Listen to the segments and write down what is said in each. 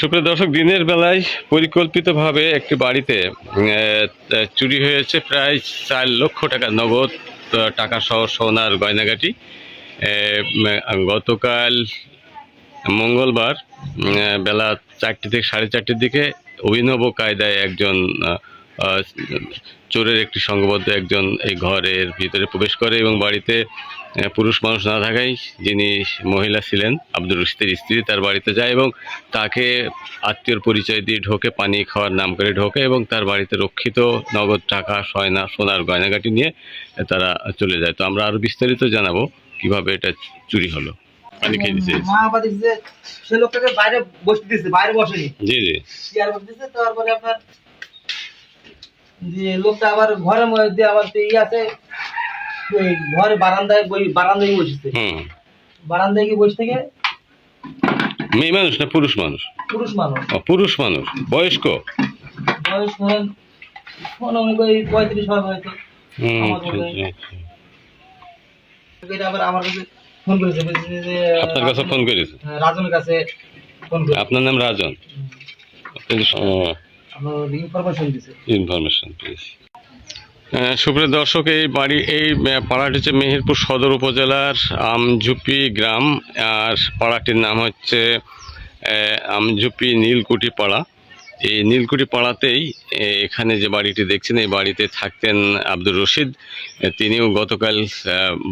সুপ্রিয় দর্শক, দিনের বেলায় পরিকল্পিতভাবে একটি বাড়িতে চুরি হয়েছে প্রায় চার লক্ষ টাকা নগদ টাকা সহ সোনার গয়নাগাটি। গতকাল মঙ্গলবার বেলা চারটে থেকে সাড়ে চারটের দিকে অভিনব কায়দায় একজন চোরের একটি সংঘবদ্ধ একজন এই ঘরের ভিতরে প্রবেশ করে এবং বাড়িতে পুরুষ মানুষ না থাকায় যিনি মহিলা ছিলেন আব্দুর রশিদের স্ত্রী তার বাড়িতে যায় এবং তাকে আত্মীয়র পরিচয় দিয়ে ঢোকে পানি খাওয়ার নাম করে ঢোকে এবং তার বাড়িতে রক্ষিত নগদ টাকা সয়না সোনার গয়নাগাটি নিয়ে তারা চলে যায়। তো আমরা আরও বিস্তারিত জানাব কীভাবে এটা চুরি হলো। পানি খেয়ে দিচ্ছে মা আবার দিচ্ছে সে লোকটাকে বাইরে বসতে দিচ্ছে বাইরে বসেনি। জি জি। চেয়ার বসে দিচ্ছে তারপরে আপনার যে লোকটা আবার ঘরের মধ্যে আবার তো ই আছে ঘরে বারান্দায় বই বারান্দায় বারান্দায় গিয়ে বসে থেকে মেয়ে মানুষ না পুরুষ মানুষ? পুরুষ মানুষ। পুরুষ মানুষ। বয়স্ক? বয়স ধরেন মনে করি পঁয়ত্রিশ হবে হয়তো। আচ্ছা। আচ্ছা, আবার আমার কাছে ফোন করেছে যে আপনার কাছে ফোন করেছে? হ্যাঁ, রাজনের কাছে ফোন করেছে। আপনার নাম রাজন? ইনফরমেশন দিছে। ইনফরমেশন সুপ্রিয় দর্শক, এই বাড়ি, এই পাড়াটি হচ্ছে মেহেরপুর সদর উপজেলার আমঝুপি গ্রাম, আর পাড়াটির নাম হচ্ছে আমঝুপি নীলকুঠি পাড়া। এই নীলকুঠি পাড়াতেই এখানে যে বাড়িটি দেখছেন, এই বাড়িতে থাকতেন আব্দুর রশিদ। তিনিও গতকাল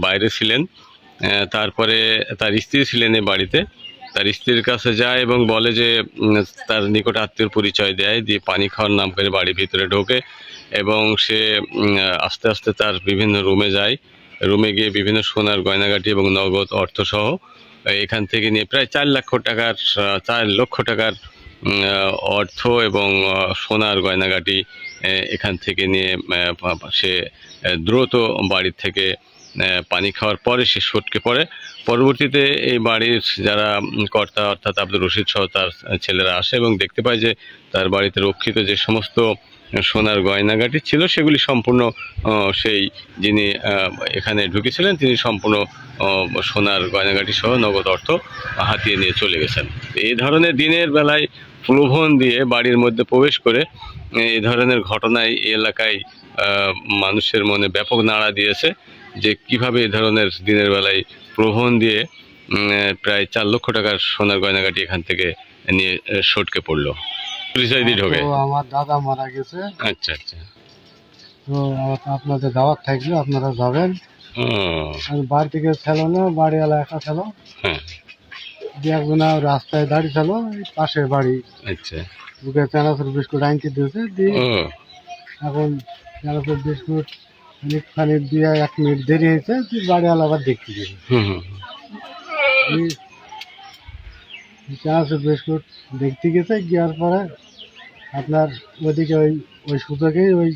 বাইরে ছিলেন। তারপরে তার স্ত্রী ছিলেন এই বাড়িতে। তার স্ত্রীর কাছে যায় এবং বলে যে তার নিকট আত্মীয় পরিচয় দেয়, দিয়ে পানি খাওয়ার নাম করে বাড়ির ভিতরে ঢোকে এবং সে আস্তে আস্তে তার বিভিন্ন রুমে যায়। রুমে গিয়ে বিভিন্ন সোনার গয়নাগাটি এবং নগদ অর্থসহ এখান থেকে নিয়ে প্রায় চার লক্ষ টাকার, চার লক্ষ টাকার অর্থ এবং সোনার গয়নাগাটি এখান থেকে নিয়ে সে দ্রুত বাড়ির থেকে পানি খাওয়ার পরে সে সটকে পড়ে। পরবর্তীতে এই বাড়ির যারা কর্তা অর্থাৎ আব্দুর রশিদ সহ তার ছেলেরা আসে এবং দেখতে পায় যে তার বাড়িতে রক্ষিত যে সমস্ত সোনার গয়নাগাটি ছিল, সেগুলি সম্পূর্ণ সেই যিনি এখানে ঢুকেছিলেন, তিনি সম্পূর্ণ সোনার গয়নাগাটি সহ নগদ অর্থ হাতিয়ে নিয়ে চলে গেছেন। এই ধরনের দিনের বেলায় প্রলোভন দিয়ে বাড়ির মধ্যে প্রবেশ করে এই ধরনের ঘটনায় এলাকায় মানুষের মনে ব্যাপক নাড়া দিয়েছে। যে কীভাবে এই ধরনের দিনের বেলায় প্রলোভন দিয়ে প্রায় চার লক্ষ টাকার সোনার গয়নাগাটি এখান থেকে নিয়ে সটকে পড়ল। পরিচয় দিয়ে ঢোকে। তো আমার দাদা মারা গেছে। আচ্ছা আচ্ছা। তো আপনাদের দাওয়াত থাকলে আপনারা যাবেন। বাড়ি থেকে ছিল না বাড়িওয়ালা একা ছিল হ্যাঁ। দু একজনা রাস্তায় দাঁড়িয়ে ছিল পাশের বাড়ি। আচ্ছা। বুকে চানাচুর বিস্কুট আনতে দিয়েছে দিয়ে এখন চানাচুর বিস্কুট খানিক দিয়ে এক মিনিট দেরি হয়েছে তুই বাড়িওয়ালা আবার দেখতে গেছে হুম হুম। চানাচুর বিস্কুট দেখতে গেছে গিয়ার পরে আপনার ওদিকে ওই ওই সুযোগেই ওই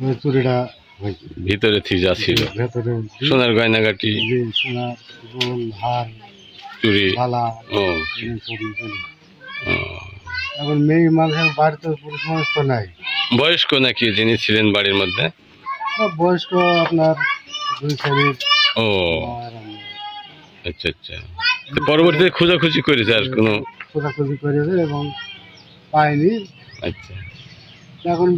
ওই চুরিটা হয়েছে ভিতরে যা ছিল ভেতরে সোনার গয়নাগাটি সোনার গোল হার চুরি ও। ও। এখন মেয়ে মানুষের বাড়িতে পুরুষ মানুষ তো নাই বয়স্ক নাকি যিনি ছিলেন বাড়ির মধ্যে বয়স্ক আপনার দুই শ্রেণির ও। আচ্ছা আচ্ছা। তো পরবর্তীতে খোঁজাখুঁজি করেছে আর কোনো? খোঁজাখুঁজি করেছে এবং পায়নি। আচ্ছা। এখন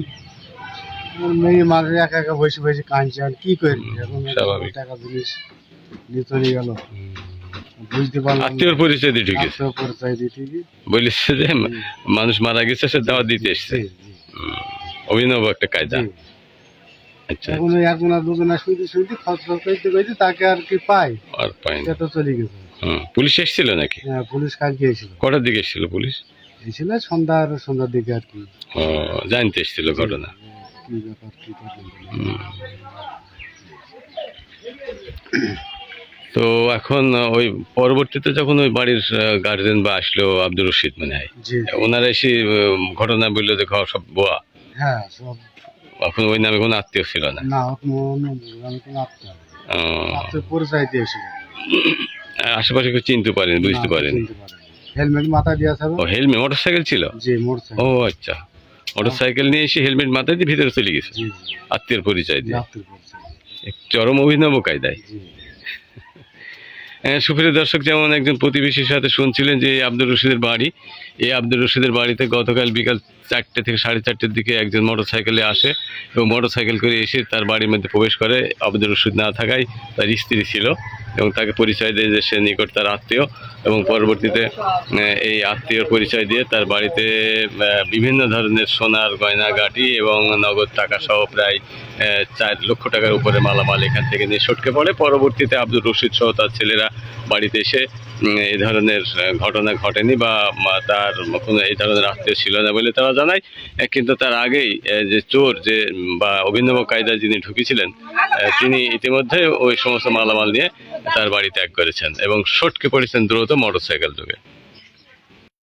মেয়ে মানুষ একা একা বসে বসে কাঁদছে আর কি করবি এখন টাকা জিনিস নিয়ে চলে গেল বুঝতে পারলাম না। আত্মীয়র পরিচয় দিয়ে ঢুকেছে আত্মীয় পরিচয় দিতে গিয়ে বলেছে যে মানুষ মারা গেছে সে দাওয়াত দিতে এসছে। অভিনব একটা কায়দা। এখন ওই একজনা দুজনা শুইতে শুইতে খরচ করতে করতে তাকে আর কি পাই। আর চলে গেছে। হুম পুলিশ এসেছিল নাকি? হ্যাঁ পুলিশ কালকে এসেছিল। কটার দিকে এসেছিল পুলিশ? এসেছিল সন্ধ্যার সন্ধ্যার দিকে আর কি। ও জানতে এসেছিল ঘটনা। কি ব্যাপার কি কথা তো এখন ওই পরবর্তীতে যখন ওই বাড়ির গার্জেন বা আসলো আব্দুর রশিদ মনে হয় জি। ওনারা এসে ঘটনা বলল যে সব বোয়া। হ্যাঁ সব এখন ওই নামে কোনো আত্মীয় ছিল না। না আমি কোনো আত্মীয় পরিচয় দিয়ে এসেছিল আশেপাশে কেউ চিনতে পারেন বুঝতে পারেন। হেলমেট মাথা দিয়ে আছে ও হেলমেট মোটর সাইকেল ছিল? জি মোটরসাইকেল। ও আচ্ছা। মোটরসাইকেল নিয়ে এসে হেলমেট মাথায় দিয়ে ভিতরে চলে গেছে। আত্মীয়ের পরিচয় দিয়ে। চরম অভিনব কায়দায়। সুপ্রিয় দর্শক, যেমন একজন প্রতিবেশীর সাথে শুনছিলেন যে আব্দুর রশিদের বাড়ি, এই আব্দুর রশিদের বাড়িতে গতকাল বিকাল চারটে থেকে সাড়ে চারটের দিকে একজন মোটরসাইকেলে আসে এবং মোটরসাইকেল করে এসে তার বাড়ির মধ্যে প্রবেশ করে। আব্দুর রশিদ না থাকায় তার স্ত্রী ছিল। এবং তাকে পরিচয় দেয় যে সে নিকট তার আত্মীয় এবং পরবর্তীতে এই আত্মীয়র পরিচয় দিয়ে তার বাড়িতে বিভিন্ন ধরনের সোনার গয়না, গাটি এবং নগদ টাকা সহ প্রায় চার লক্ষ টাকার উপরে মালামাল এখান থেকে নিয়ে সটকে পড়ে। পরবর্তীতে আব্দুর রশিদ সহ তার ছেলেরা বাড়িতে এসে এই ধরনের ঘটনা ঘটেনি বা তার কোনো এই ধরনের আত্মীয় ছিল না বলে তারা জানায়। কিন্তু তার আগেই যে চোর, যে, বা অভিনব কায়দা যিনি ঢুকেছিলেন তিনি ইতিমধ্যে ওই সমস্ত মালামাল নিয়ে তার বাড়ি ত্যাগ করেছেন এবং সটকে পড়েছেন দ্রুত মোটরসাইকেল যুগে